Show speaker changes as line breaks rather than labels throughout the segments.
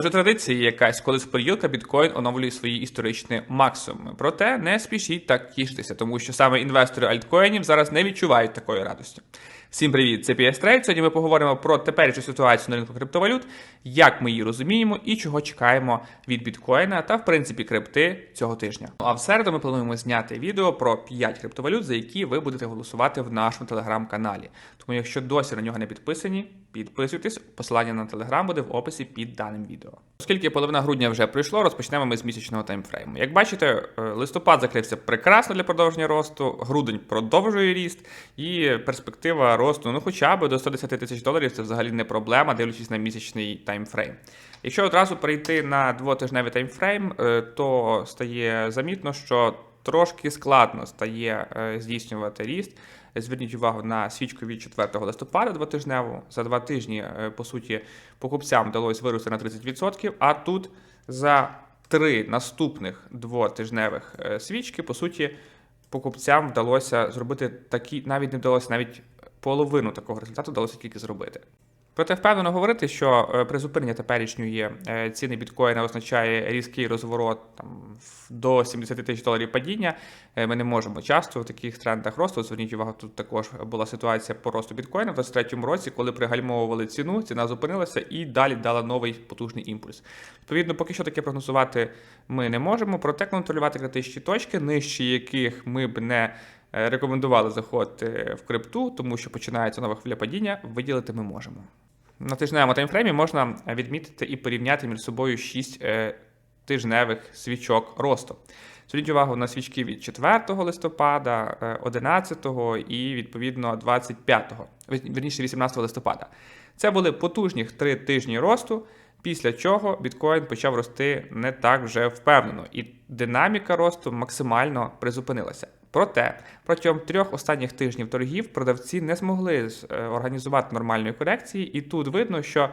Вже традиція якась, коли з біткоін оновлює свої історичні максимуми. Проте не спішіть так тішитися, тому що саме інвестори альткоїнів зараз не відчувають такої радості. Всім привіт, це PS Trade. Сьогодні ми поговоримо про теперішню ситуацію на ринку криптовалют, як ми її розуміємо і чого чекаємо від біткоїна та в принципі крипти цього тижня. Ну, А в середу ми плануємо зняти відео про 5 криптовалют, за які ви будете голосувати в нашому телеграм-каналі. Тому, якщо досі на нього не підписані, підписуйтесь. Посилання на телеграм буде в описі під даним відео. Оскільки половина грудня вже пройшло, розпочнемо ми з місячного таймфрейму. Як бачите, е, листопад закрився прекрасно для продовження росту, грудень продовжує ріст, і перспектива росту, ну хоча б до 110 тисяч доларів, це взагалі не проблема, дивлячись на місячний таймфрейм. Якщо одразу перейти на двотижневий таймфрейм, е, то стає замітно, що трошки складно стає е, здійснювати ріст. Зверніть увагу на свічку від 4 листопада двотижневу. За два тижні, е, по суті, покупцям вдалося вирости на 30%, а тут за три наступних двотижневих свічки, по суті, покупцям вдалося зробити такі, навіть не вдалося навіть половину такого результату вдалося тільки зробити. Проте впевнено говорити, що е, призупинення теперішньої е, ціни біткоїна означає різкий розворот там до 70 тисяч доларів падіння. Е, Ми не можемо часто в таких трендах росту. Зверніть увагу, тут також була ситуація по росту біткоїна в 23-му році, коли пригальмовували ціну, ціна зупинилася і далі дала новий потужний імпульс. Відповідно, поки що таке прогнозувати ми не можемо. Проте контролювати критичні точки, нижчі яких ми б не рекомендували заходити в крипту, тому що починається нова хвиля падіння, виділити ми можемо. На тижневому таймфреймі можна відмітити і порівняти між собою 6 тижневих свічок росту. Зверніть увагу на свічки від 4 листопада, е, 11 і відповідно 25, вер- вірніше 18 листопада. Це були потужні три тижні росту, після чого біткоін почав рости не так вже впевнено, і динаміка росту максимально призупинилася. Проте протягом трьох останніх тижнів торгів продавці не змогли е, організувати нормальної корекції, і тут видно, що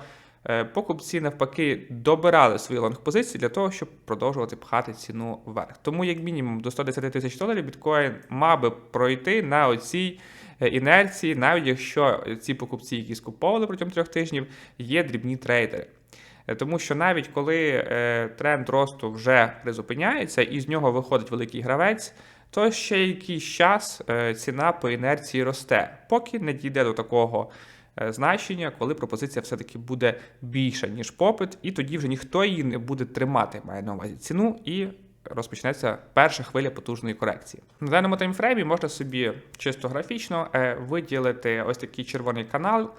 е, покупці навпаки добирали свої лонг-позиції для того, щоб продовжувати пхати ціну вверх. Тому, як мінімум, до 110 тисяч доларів біткоін мав би пройти на оцій е, інерції, навіть якщо ці покупці, які скуповували протягом трьох тижнів, є дрібні трейдери. Е, Тому що навіть коли е, тренд росту вже призупиняється і з нього виходить великий гравець, то ще якийсь час е, ціна по інерції росте, поки не дійде до такого значення, коли пропозиція все-таки буде більша, ніж попит, і тоді вже ніхто її не буде тримати, має на увазі ціну, і розпочнеться перша хвиля потужної корекції. На даному таймфреймі можна собі чисто графічно виділити ось такий червоний канал,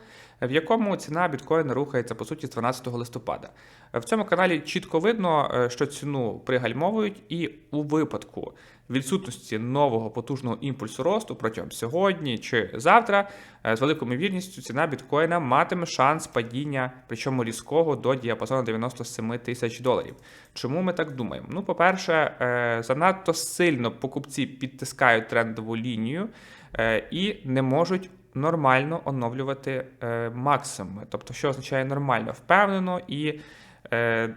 в якому ціна біткоїна рухається по суті з 12 листопада. В цьому каналі чітко видно, е, що ціну пригальмовують, і у випадку відсутності нового потужного імпульсу росту протягом сьогодні чи завтра, е, з великою ймовірністю ціна біткоїна матиме шанс падіння, причому різкого до діапазону 97 тисяч доларів. Чому ми так думаємо? Ну, по-перше, е, занадто сильно покупці підтискають трендову лінію і не можуть нормально оновлювати е, максимуми. Тобто, що означає нормально, впевнено і е,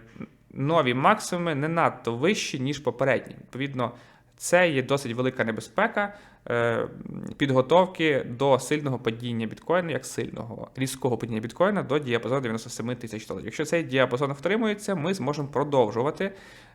нові максимуми не надто вищі, ніж попередні. Відповідно, це є досить велика небезпека е, підготовки до сильного падіння біткоїну, як сильного різкого падіння біткоїна до діапазону 97 тисяч доларів. Якщо цей діапазон втримується, ми зможемо продовжувати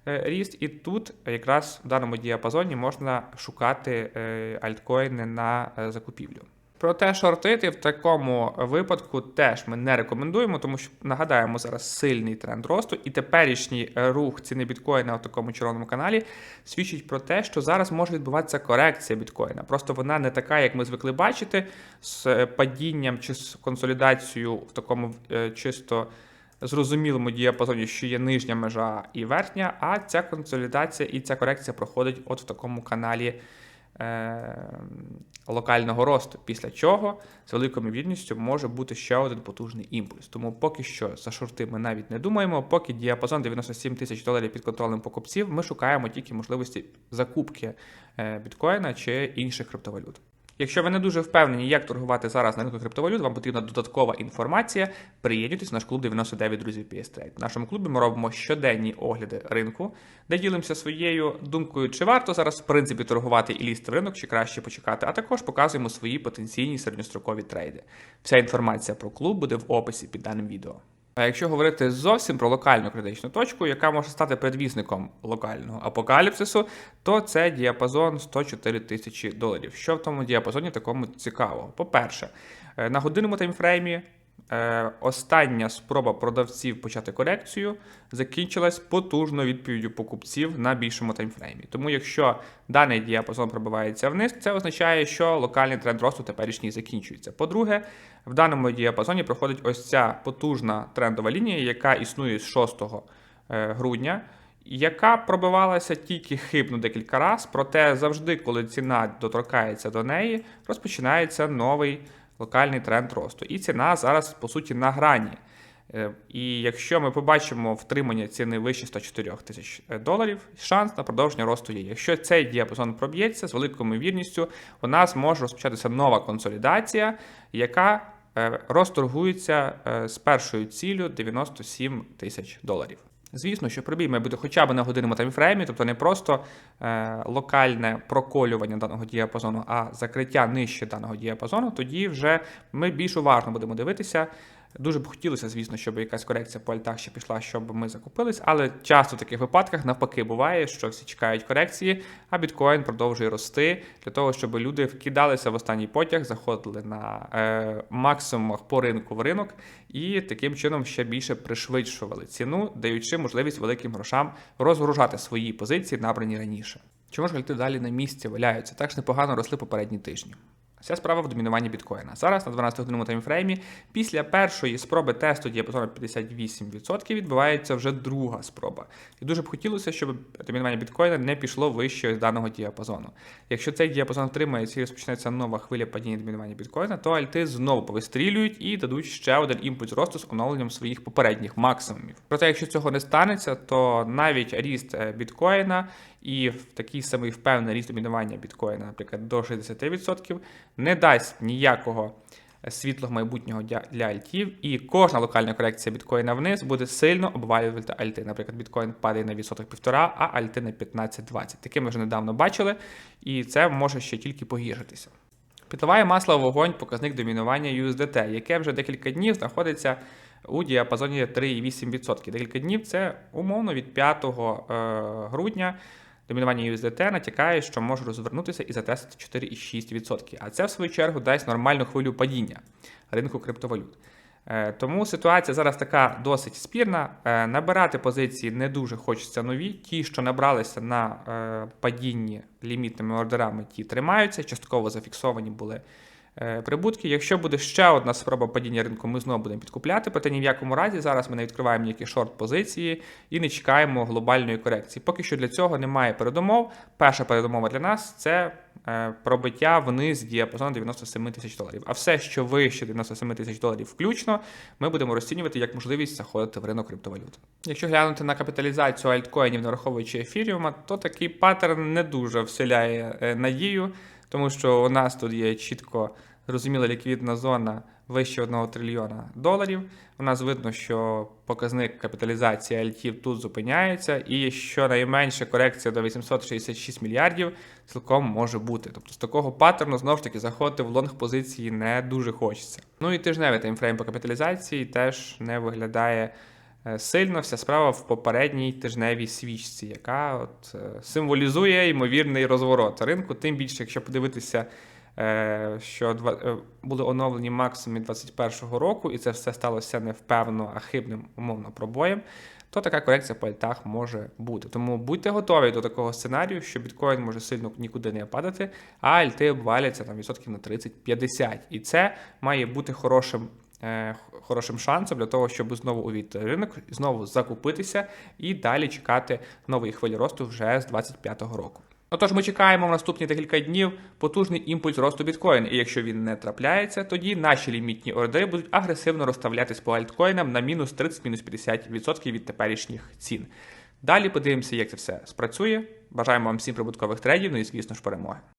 е, ріст, і тут якраз в даному діапазоні можна шукати е, альткоїни на е, закупівлю. Проте шортити в такому випадку теж ми не рекомендуємо, тому що нагадаємо зараз сильний тренд росту, і теперішній рух ціни біткоїна в такому червоному каналі свідчить про те, що зараз може відбуватися корекція біткоїна. Просто вона не така, як ми звикли бачити, з е, падінням чи з консолідацією в такому е, чисто зрозумілому діапазоні, що є нижня межа і верхня, а ця консолідація і ця корекція проходить от в такому каналі локального росту, після чого з великою ймовірністю може бути ще один потужний імпульс. Тому поки що за шорти ми навіть не думаємо. Поки діапазон 97 тисяч доларів під контролем покупців, ми шукаємо тільки можливості закупки е, біткоїна чи інших криптовалют. Якщо ви не дуже впевнені, як торгувати зараз на ринку криптовалют, вам потрібна додаткова інформація. Приєднуйтесь в наш клуб 99 друзів Trade. В нашому клубі ми робимо щоденні огляди ринку, де ділимося своєю думкою, чи варто зараз в принципі торгувати і лізти в ринок, чи краще почекати. А також показуємо свої потенційні середньострокові трейди. Вся інформація про клуб буде в описі під даним відео. А якщо говорити зовсім про локальну критичну точку, яка може стати предвісником локального апокаліпсису, то це діапазон 104 тисячі доларів. Що в тому діапазоні такому цікавого? По-перше, е, на годинному таймфреймі остання спроба продавців почати корекцію закінчилась потужною відповіддю покупців на більшому таймфреймі. Тому, якщо даний діапазон пробивається вниз, це означає, що локальний тренд росту теперішній закінчується. По-друге, в даному діапазоні проходить ось ця потужна трендова лінія, яка існує з 6 е, грудня. Яка пробивалася тільки хибно декілька разів, проте завжди, коли ціна доторкається до неї, розпочинається новий локальний тренд росту. І ціна зараз, по суті, на грані. Е, І якщо ми побачимо втримання ціни вище 104 тисяч е, доларів, шанс на продовження росту є. Якщо цей діапазон проб'ється з великою ймовірністю, у нас може розпочатися нова консолідація, яка е, розторгується з першою ціллю 97 тисяч доларів. Звісно, що пробій має бути хоча б на годинному таймфреймі, тобто не просто е, локальне проколювання даного діапазону, а закриття нижче даного діапазону, тоді вже ми більш уважно будемо дивитися. Дуже б хотілося, звісно, щоб якась корекція по альтах ще пішла, щоб ми закупились, але часто в таких випадках навпаки буває, що всі чекають корекції, а біткоін продовжує рости для того, щоб люди вкидалися в останній потяг, заходили на е, максимумах по ринку в ринок і таким чином ще більше пришвидшували ціну, даючи можливість великим грошам розгружати свої позиції, набрані раніше. Чому ж альти далі на місці валяються? Так ж непогано росли попередні тижні. Вся справа в домінуванні біткоїна. Зараз на 12-годинному таймфреймі після першої спроби тесту діапазону 58% відбувається вже друга спроба. І дуже б хотілося, щоб домінування біткоїна не пішло вище даного діапазону. Якщо цей діапазон втримається і розпочнеться нова хвиля падіння домінування біткоїна, то альти знову повистрілюють і дадуть ще один імпульс росту з оновленням своїх попередніх максимумів. Проте, якщо цього не станеться, то навіть ріст е, біткоїна і в такий самий впевнений ріст домінування біткоїна, наприклад, до 60%, не дасть ніякого світлого майбутнього для альтів, і кожна локальна корекція біткоїна вниз буде сильно обвалювати альти. Наприклад, біткоін падає на відсоток півтора, а альти на 15-20. Таке ми вже недавно бачили, і це може ще тільки погіршитися. Підливає масло в вогонь показник домінування USDT, яке вже декілька днів знаходиться у діапазоні 3,8%. Декілька днів це умовно від 5 грудня. Домінування USDT натякає, що може розвернутися і затестити 4,6%. А це, в свою чергу, дасть нормальну хвилю падіння ринку криптовалют. Е, Тому ситуація зараз така досить спірна. Е, Набирати позиції не дуже хочеться нові. Ті, що набралися на е, падінні лімітними ордерами, ті тримаються, частково зафіксовані були прибутки. Якщо буде ще одна спроба падіння ринку, ми знову будемо підкупляти. Ні в якому разі зараз ми не відкриваємо ніякі шорт-позиції і не чекаємо глобальної корекції. Поки що для цього немає передумов. Перша передумова для нас це е, пробиття вниз діапазону 97 тисяч доларів. А все, що вище 97 тисяч доларів включно, ми будемо розцінювати як можливість заходити в ринок криптовалют. Якщо глянути на капіталізацію альткоїнів, не враховуючи ефіріума, то такий паттерн не дуже вселяє е, надію, тому що у нас тут є чітко зрозуміла ліквідна зона вище 1 трильйона доларів. У нас видно, що показник капіталізації альтів тут зупиняється, і що найменша корекція до 866 мільярдів цілком може бути. Тобто з такого паттерну знову ж таки заходити в лонг позиції не дуже хочеться. Ну і тижневий таймфрейм по капіталізації теж не виглядає. Е, Сильно вся справа в попередній тижневій свічці, яка от е, символізує ймовірний розворот ринку. Тим більше, якщо подивитися е, що були оновлені максимуми 2021 року, і це все сталося не впевнено, а хибним умовно пробоєм, то така корекція по альтах може бути. Тому будьте готові до такого сценарію, що біткоін може сильно нікуди не падати, а альти обваляться там відсотків на 30-50. І це має бути хорошим. Е, Хорошим шансом для того, щоб знову увійти ринок, знову закупитися і далі чекати нової хвилі росту вже з 2025 року. Отож, ми чекаємо в наступні декілька днів потужний імпульс росту біткоін. І якщо він не трапляється, тоді наші лімітні ордери будуть агресивно розставлятись по альткоїнам на мінус 30-50% від теперішніх цін. Далі подивимося, як це все спрацює. Бажаємо вам всім прибуткових трейдів, ну і звісно ж перемоги.